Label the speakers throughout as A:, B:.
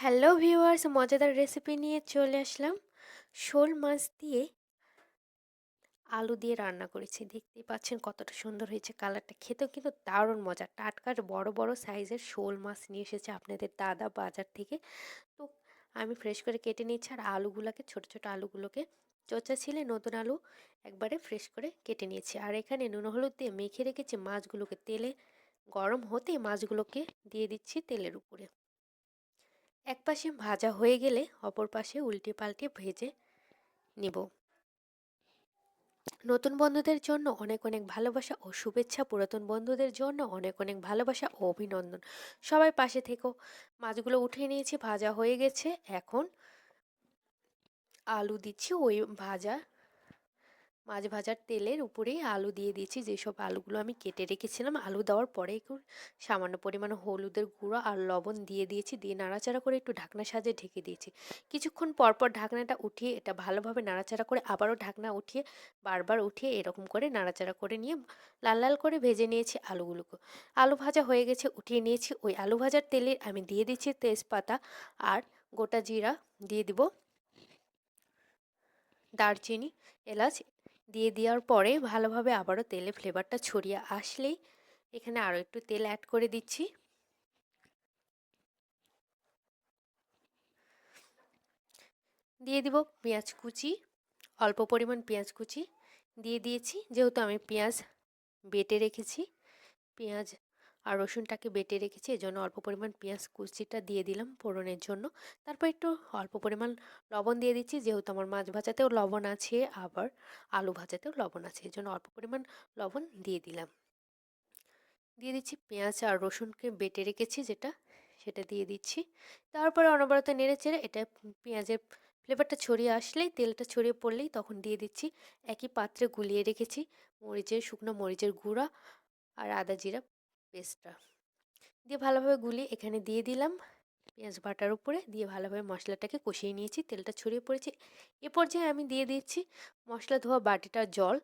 A: Hello viewers, মজাদার recipe নিয়ে চলে আসলাম। শোল মাছ দিয়ে আলু দিয়ে রান্না করেছি। দেখতেই পাচ্ছেন কতটা সুন্দর হয়েছে কালারটা। খেতেও কিন্তু দারুণ মজা। টাটকার বড় বড় সাইজের শোল মাছ নিয়ে এসেছে আপনাদের দাদা বাজার থেকে। তো আমি ফ্রেশ করে কেটে নিচ্ছি আর আলুগুলোকে, ছোট ছোট আলুগুলোকে চোচা ছিলে নতুন আলু একবারে ফ্রেশ করে কেটে নিয়েছি। আর এখানে নুন, হলুদ দিয়ে মেখে রেখেছি মাছগুলোকে তেলে, গরম হতে মাছগুলোকে দিয়ে দিচ্ছি তেলের উপরে। এক পাশে ভাজা হয়ে গেলে অপর পাশে উল্টে পাল্টে ভেজে নিব। নতুন বন্ধুদের জন্য অনেক অনেক ভালোবাসা ও শুভেচ্ছা। পুরাতন বন্ধুদের জন্য অনেক অনেক ভালোবাসা ও অভিনন্দন। সবাই পাশে থেকেও মাছগুলো উঠিয়ে নিয়েছি, ভাজা হয়ে গেছে। এখন আলু দিচ্ছি, ওই ভাজা মাছ ভাজার তেলের উপরেই আলু দিয়ে দিয়েছি। যেসব আলুগুলো আমি কেটে রেখেছিলাম, আলু দেওয়ার পরে একটু সামান্য পরিমাণ হলুদের গুঁড়ো আর লবণ দিয়ে দিয়েছি। দিয়ে নাড়াচাড়া করে একটু ঢাকনা সাজে ঢেকে দিয়েছি। কিছুক্ষণ পরপর ঢাকনাটা উঠিয়ে, এটা ভালোভাবে নাড়াচাড়া করে আবারও ঢাকনা উঠিয়ে, বারবার উঠিয়ে এরকম করে নাড়াচাড়া করে নিয়ে লাল লাল করে ভেজে নিয়েছি আলুগুলোকে। আলু ভাজা হয়ে গেছে, উঠিয়ে নিয়েছি। ওই আলু ভাজার তেলে আমি দিয়ে দিচ্ছি তেজপাতা আর গোটা জিরা দিয়ে দিব। দারচিনি, এলাচ দিয়ে দেওয়ার পরে ভালোভাবে আবারও তেলে ফ্লেভারটা ছড়িয়ে আসলেই এখানে আরও একটু তেল অ্যাড করে দিচ্ছি। দিয়ে দিব পেঁয়াজ কুচি, অল্প পরিমাণ পেঁয়াজ কুচি। দিয়ে দিয়েছি, যেহেতু আমি পেঁয়াজ বেটে রেখেছি, পেঁয়াজ আর রসুনটাকে বেটে রেখেছি, এজন্য অল্প পরিমাণ পেঁয়াজ কুচিটা দিয়ে দিলাম ফোড়নের জন্য। তারপর একটু অল্প পরিমাণ লবণ দিয়ে দিচ্ছি, যেহেতু আমার মাছ ভাজাতেও লবণ আছে, আবার আলু ভাজাতেও লবণ আছে, এজন্য অল্প পরিমাণ লবণ দিয়ে দিলাম। দিয়ে দিচ্ছি পেঁয়াজ আর রসুনকে বেটে রেখেছি যেটা, সেটা দিয়ে দিচ্ছি। তারপরে অনবরত নেড়ে চেড়ে এটা পেঁয়াজের ফ্লেভারটা ছড়িয়ে আসলেই, তেলটা ছড়িয়ে পড়লেই তখন দিয়ে দিচ্ছি একই পাত্রে গুলিয়ে রেখেছি মরিচের, শুকনো মরিচের গুঁড়া আর আদা জিরা। পেস্টটা। দিয়ে ভালোভাবে গুলি এখানে দিয়ে দিলাম পেঁয়াজ বাটার উপরে। দিয়ে ভালোভাবে মশলাটাকে কষিয়ে নিয়েছি, তেলটা ছড়িয়ে পড়েছে। এ পর্যায়ে আমি দিয়ে দিচ্ছি মশলা ধোয়া বাটিটা জল।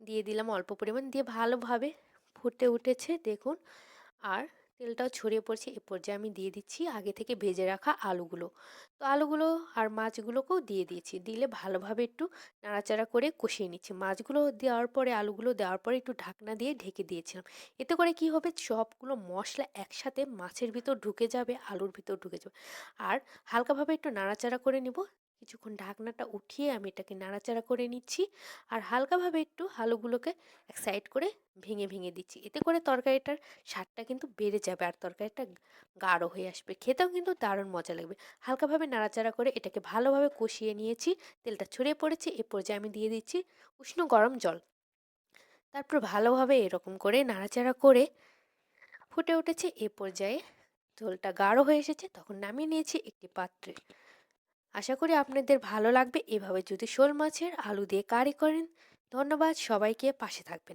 A: দিয়ে দিলাম অল্প পরিমাণ। দিয়ে ভালোভাবে ফুটে উঠেছে, দেখুন। আর তেলটাও ছড়িয়ে পড়ছে। এ পর্যায়ে আমি দিয়ে দিচ্ছি আগে থেকে ভেজে রাখা আলুগুলো। তো আলুগুলো আর মাছগুলোকেও দিয়ে দিয়েছি। দিলে ভালোভাবে একটু নাড়াচাড়া করে কষিয়ে নিচ্ছি। মাছগুলো দেওয়ার পরে, আলুগুলো দেওয়ার পরে একটু ঢাকনা দিয়ে ঢেকে দিয়েছিলাম। এতে করে কি হবে? সবগুলো মশলা একসাথে মাছের ভিতর ঢুকে যাবে, আলুর ভিতর ঢুকে যাবে। আর হালকাভাবে একটু নাড়াচাড়া করে নিব। কিছুক্ষণ ঢাকনাটা উঠিয়ে আমি এটাকে নাড়াচাড়া করে নিচ্ছি। আর হালকাভাবে একটু আলুগুলোকে এক সাইড করে ভেঙে ভেঙে দিচ্ছি। এতে করে তরকারিটার স্বাদটা কিন্তু বেড়ে যাবে আর তরকারিটা গাঢ় হয়ে আসবে। খেতেও কিন্তু দারুণ মজা লাগবে। হালকাভাবে নাড়াচাড়া করে এটাকে ভালোভাবে কষিয়ে নিয়েছি। তেলটা ছড়িয়ে পড়েছে। এ পর্যায়ে আমি দিয়ে দিচ্ছি উষ্ণ গরম জল। তারপর ভালোভাবে এরকম করে নাড়াচাড়া করে ফুটে উঠেছে। এ পর্যায়ে ঝোলটা গাঢ় হয়ে এসেছে। তখন নামিয়ে নিয়েছি একটি পাত্রে। আশা করি আপনাদের ভালো লাগবে। এভাবে যদি শোল মাছের আলু দিয়ে কারি করেন, ধন্যবাদ। সবাইকে পাশে থাকবেন।